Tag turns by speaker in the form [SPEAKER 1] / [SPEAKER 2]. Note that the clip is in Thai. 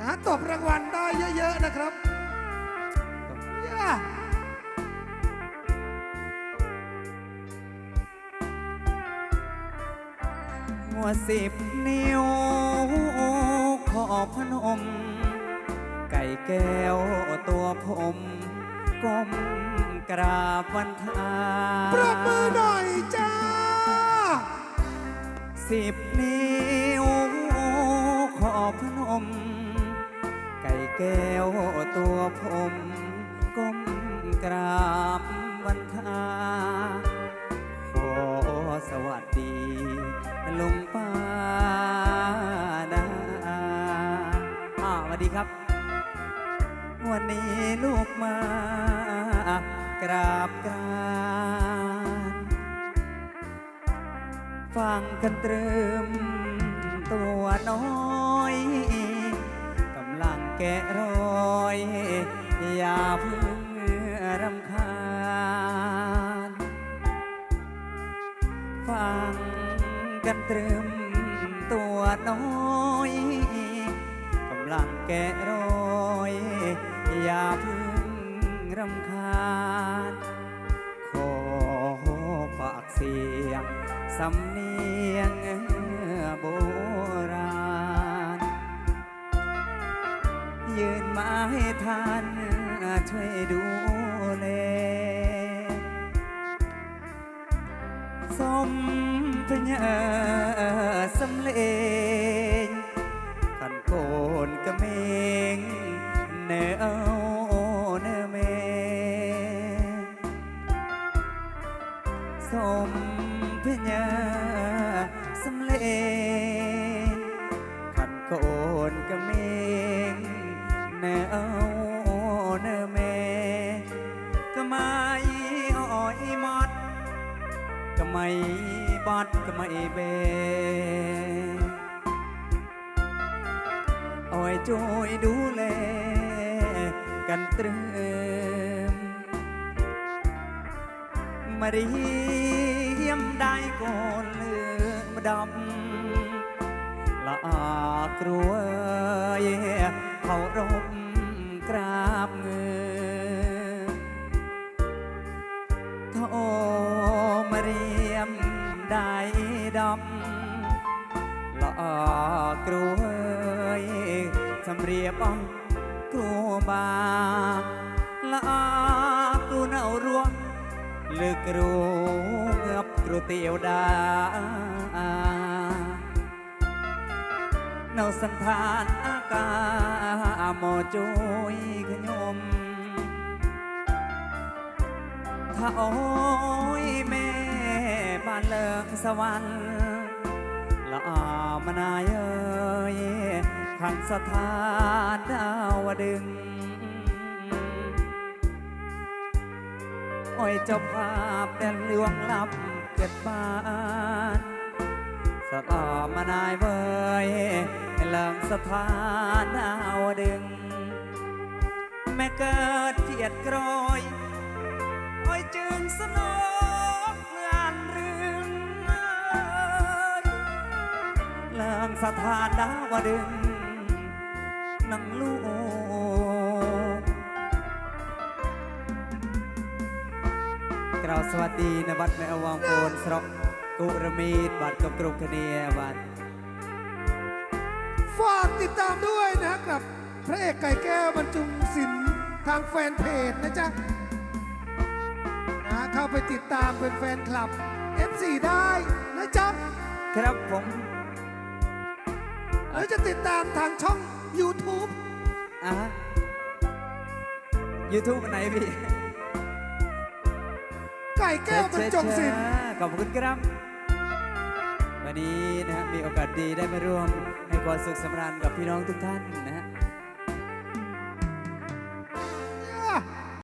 [SPEAKER 1] นะตบรางวัลได้เยอะ ๆ นะครับย่า
[SPEAKER 2] หัวสิบนิ้วขอบพนม ไก่แก้วตัวผมก้มกราบวันทา
[SPEAKER 1] ปรบมือหน่อยจ้า
[SPEAKER 2] สิบนิ้วขอบพนมไก่ แก้วตัวผมก้มกราบวันทาขอสวัสดีลุงป้านาอ่าสวัสดีครับ วันนี้ลูกมากราบกรานฟังกันตรึมตัวน้อย แกะรอย อย่าเพึ่งรำคาญ ฟังกันตรึมตัวน้อยกำลังแกะรอย อย่าเพึ่งรำคาญ ขอฝากเสียงสำเนียงโบ มาให้ท่านช่วยดูแลสมพญาสำเลงขันโกนกระเมงเนอเอาเนเมสมพญาสำเลงขันโกนกระเม เนอเอาเนอเมก็ไม่อ้อยมอด ก็ไม่บอดก็ไม่เบโอ้ยช่วยดูแล กันตรึมมาเรียมได้ก่อนเลือดำละอากลัว เขารบกราบเงอโทมาเรียมได้ดำละอากรวยสำเรียบอ่องกลัวบาละอากลัวเน่าร่วงลึกรู้เงือบกลัวเตียวดาเนาสันทานอากา โมจุยขยม ถ้าโอ้ยแม่บ้านเลิกสวรรค์ละอามานายเอ้ยขันสถานดาวดึงโอ้ยเจ้าภาพแต่ลวงลับเกิดบ้านสะออมานายเว้ย เลิงสถานดาวดึง แม่เกิดเจียดกรอยโอ้ยจึงสนองงานรื่องเลิงสถานดาวดึงนังลูกกล่าวสวัสดีนะบัดแม่อวังโอนสรอกกุรมีดบัดกับกรุกเนียบัด
[SPEAKER 1] ฝากติดตามด้วยนะกับพระเอกไก่แก้วบรรจุงศิลป์ทางแฟนเพจนะจ๊ะนะเข้าไปติดตามเป็นแฟนคลับ F4 ได้นะจ๊ะ
[SPEAKER 2] ครับผม
[SPEAKER 1] หรือจะติดตามทางช่อง YouTube
[SPEAKER 2] อะยูทูบไหนพี่
[SPEAKER 1] ไก่แก้วบรรจงศิลป์
[SPEAKER 2] ขอบคุณครับ วันนี้นะฮะมีโอกาสดีได้มาร่วมให้ ความสุขสำราญกับพี่น้องทุกท่านนะฮะ